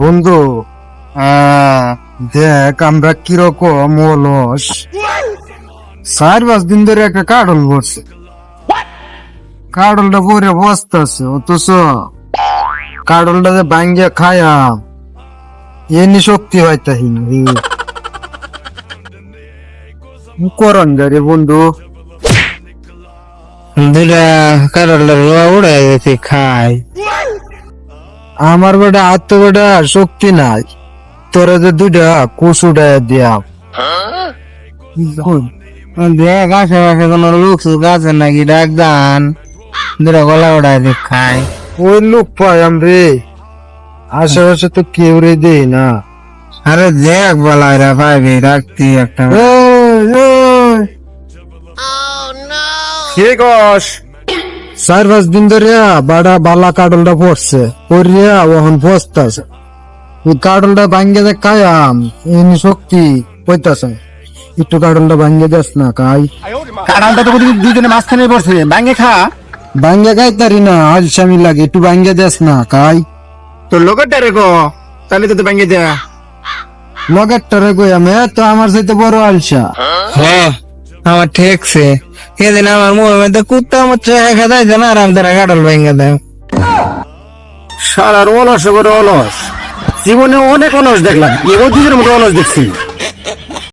বন্ধু দেখ আমরা কীরকম অলস। চার পাঁচ দিন ধরে একটা কাডল পড়ছে। কাডলটা পরে বসতেছে, অথচ কাডলটা যে ভাঙ্গে খায়া এনি শক্তি হয় তাহিন করন রে বন্ধু? দুটা কারোর উড়াই খাই আমার বেটা আত্ম বেটা শক্তি নাই। তোরা যে দুটা কুসুটা দিয়া। দেখ আশেপাশে কোন লোক সুখ আছে নাকি? ডাক দান দুটা গলা উড়াই দিয়ে খাই ওই লোক পাই আমি আশেপাশে তো কেউ রে দেই না। আরে দেখ বলা এরা পাইবি রাখতি একটা। ঠিক চার পাঁচ দিন ধরে বাড়া বালা কাডলটা পড়ছে। পড়িয়া ওখান বসতেছে ওই কাডলটা ভাঙ্গে দে কায়াম এমনি শক্তি পইতাছে একটু কাডলটা ভাঙ্গে দেস না কাই। কারণটা তো দুজনে মাঝখানে পড়ছে। ভাঙ্গে খা। ভাঙ্গে খাই তারি না আলসামি লাগে একটু ভাঙ্গে দেস না কাই। তোর লোকেরটা রেখো তাহলে তো ভাঙ্গে দেয়া লগেরটা রে কই আমি তো আমার সাথে বড় আলসা। হ্যাঁ। আমার ঠেকছে। সেদিন আমার মুখের মধ্যে কুত্তা আমার চেহারা খেদাই না, আর আমি তারা কাটল ভেঙে দেয়। সারার অলস করে অলস। জীবনে অনেক অলস দেখলাম, এবার দুজনের মতো অলস দেখছি।